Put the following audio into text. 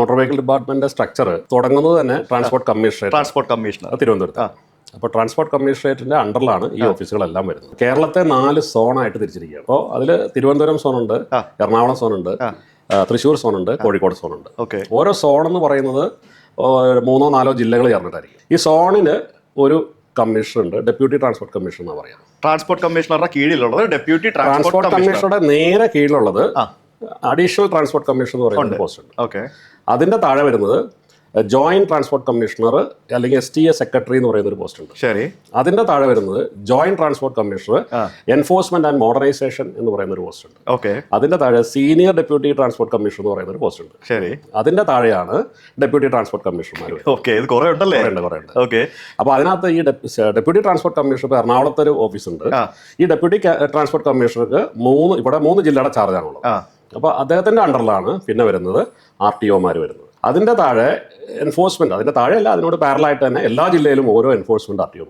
Motor vehicle department structure തുടങ്ങുന്നത് തന്നെ transport commissioner transport commissioner തിരുവനന്തപുരത്ത്. അപ്പോൾ ട്രാൻസ്പോർട്ട് കമ്മീഷണറേറ്റിന്റെ അണ്ടറിലാണ് ഈ ഓഫീസുകളെല്ലാം വരുന്നത്. കേരളത്തെ നാല് സോണായിട്ട് തിരിച്ചിരിക്കുകയാണ്. അപ്പോൾ അതിൽ തിരുവനന്തപുരം സോണുണ്ട്. എറണാകുളം സോണുണ്ട് തൃശ്ശൂർ സോണുണ്ട് കോഴിക്കോട് സോണുണ്ട്. ഓക്കെ. ഓരോ സോൺ എന്ന് പറയുന്നത് മൂന്നോ നാലോ ജില്ലകൾ ചേർന്നിട്ടായിരിക്കും. ഈ സോണിന് ഒരു കമ്മീഷണർ ഉണ്ട് ഡെപ്യൂട്ടി ട്രാൻസ്പോർട്ട് കമ്മീഷണർ എന്ന് പറയാം. ട്രാൻസ്പോർട്ട് കമ്മീഷണറുടെ കീഴിലുള്ളത് ഡെപ്യൂട്ടി ട്രാൻസ്പോർട്ട് കമ്മീഷണറുടെ നേരെ കീഴിലുള്ളത്. അഡീഷണൽ ട്രാൻസ്പോർട്ട് കമ്മീഷണർ എന്ന് പറയുന്ന പോസ്റ്റ് ഉണ്ട് ഓക്കെ അതിന്റെ താഴെ വരുന്നത് ജോയിന്റ് ട്രാൻസ്പോർട്ട് കമ്മീഷണർ അല്ലെങ്കിൽ എസ് ടി എ സെക്രട്ടറി എന്ന് പറയുന്ന ഒരു പോസ്റ്റ് ഉണ്ട് ശരി. അതിന്റെ താഴെ വരുന്നത് joint transport commissioner enforcement and modernisation എന്ന് പറയുന്ന ഒരു പോസ്റ്റ് ഉണ്ട് ഓക്കെ അതിന്റെ താഴെ സീനിയർ ഡെപ്യൂട്ടി ട്രാൻസ്പോർട്ട് കമ്മീഷണർ എന്ന് പറയുന്ന ഒരു പോസ്റ്റ് ഉണ്ട് ശരി. അതിന്റെ താഴെയാണ് ഡെപ്യൂട്ടി ട്രാൻസ്പോർട്ട് കമ്മീഷണർമാർ ഓക്കെ ഇത് കുറെ ഉണ്ടല്ലേ? ഉണ്ട് കുറേ ഉണ്ട്. ഓക്കെ അപ്പോൾ അതിനകത്ത് ഈ ഡെപ്യൂട്ടി ട്രാൻസ്പോർട്ട് കമ്മീഷണർ എറണാകുളത്ത് ഒരു ഓഫീസ് ഉണ്ട് ഈ ഡെപ്യൂട്ടി ട്രാൻസ്പോർട്ട് കമ്മീഷണർക്ക് മൂന്ന് ഇവിടെ മൂന്ന് ജില്ലയുടെ ചാർജാണുള്ളത് അപ്പോൾ അദ്ദേഹത്തിന്റെ അണ്ടറിലാണ് പിന്നെ വരുന്നത് ആർ ടി ഒമാർ വരുന്നത്. അതിന്റെ താഴെ എൻഫോഴ്സ്മെന്റ് അതിന്റെ താഴെയല്ല അതിനോട് പാരലായിട്ട് തന്നെ എല്ലാ ജില്ലയിലും ഓരോ എൻഫോഴ്സ്മെന്റ് ആർ ടി ഒമാർ